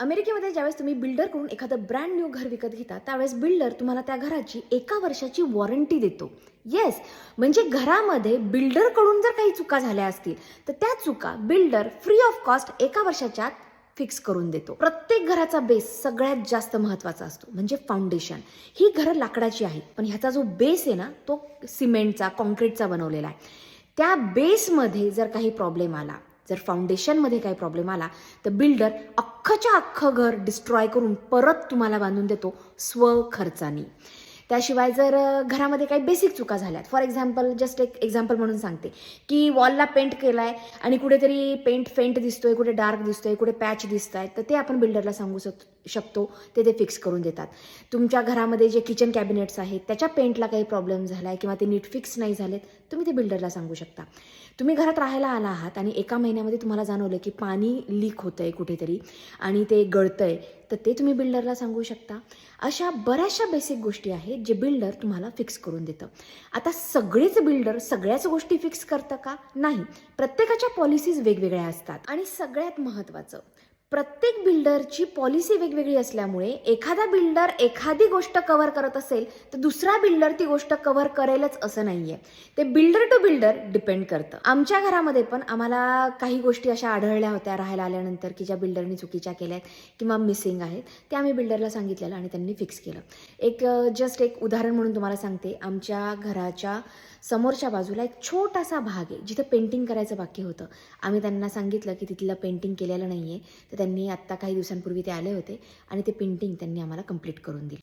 अमेरिकेमध्ये ज्यावेळेस तुम्ही बिल्डरकडून एखादं ब्रँड न्यू घर विकत घेता त्यावेळेस बिल्डर तुम्हाला त्या घराची एका वर्षाची वॉरंटी देतो. येस म्हणजे घरामध्ये बिल्डरकडून जर काही चुका झाल्या असतील तर त्या चुका बिल्डर फ्री ऑफ कॉस्ट एका वर्षाच्या आत फिक्स करून देतो. प्रत्येक घराचा बेस सगळ्यात जास्त महत्त्वाचा असतो म्हणजे फाउंडेशन ही घरं लाकडाची आहेत पण ह्याचा जो बेस आहे ना तो सिमेंटचा कॉन्क्रीटचा बनवलेला आहे. त्या बेसमध्ये जर काही प्रॉब्लेम आला जर फाउंडेशनमध्ये काही प्रॉब्लेम आला तर बिल्डर अख्खच्या अख्खं घर डिस्ट्रॉय करून परत तुम्हाला बांधून देतो स्वखर्चानी. त्याशिवाय जर घरामध्ये काही बेसिक चुका झाल्यात फॉर एक्झाम्पल जस्ट एक एक्झाम्पल म्हणून सांगते की वॉलला पेंट केला आहे आणि कुठेतरी पेंट फेंट दिसतोय कुठे डार्क दिसतोय कुठे पॅच दिसत आहेत तर ते आपण बिल्डरला सांगू शकतो. शकतो ते ते फिक्स करून देतात. तुमच्या घरामध्ये जे किचन कॅबिनेट्स आहेत त्याच्या पेंटला काही प्रॉब्लेम झाला आहे किंवा ते नीट फिक्स नाही झालेत तुम्ही ते बिल्डरला सांगू शकता. तुम्ही घरात राहायला आला आहात आणि एका महिन्यामध्ये तुम्हाला जाणवलं की पाणी लीक होतं आहे कुठेतरी आणि ते गळतं आहे तर ते तुम्ही बिल्डरला सांगू शकता. अशा बऱ्याचशा बेसिक गोष्टी आहेत जे बिल्डर तुम्हाला फिक्स करून देतं. आता सगळेच बिल्डर सगळ्याच गोष्टी फिक्स करतं का? नाही. प्रत्येकाच्या पॉलिसीज वेगवेगळ्या असतात आणि सगळ्यात महत्त्वाचं प्रत्येक बिल्डरची पॉलिसी वेगवेगळी असल्यामुळे एखादा बिल्डर एखादी गोष्ट कव्हर करत असेल तर दुसरा बिल्डर ती गोष्ट कव्हर करेलच असं नाहीये. ते बिल्डर टू बिल्डर डिपेंड करतं. आमच्या घरामध्ये पण आम्हाला काही गोष्टी अशा आढळल्या होत्या राहायला आल्यानंतर की ज्या बिल्डरनी चुकीच्या केल्या आहेत किंवा मिसिंग आहेत ते आम्ही बिल्डरला सांगितलेलं आणि त्यांनी फिक्स केलं. एक जस्ट एक उदाहरण म्हणून तुम्हाला सांगते. आमच्या घराच्या समोरच्या बाजूला एक छोटासा भाग आहे जिथं पेंटिंग करायचं बाकी होतं. आम्ही त्यांना सांगितलं की तिथलं पेंटिंग केलेलं नाही आहे तर त्यांनी आत्ता काही दिवसांपूर्वी ते आले होते आणि ते पेंटिंग त्यांनी आम्हाला कंप्लीट करून दिली.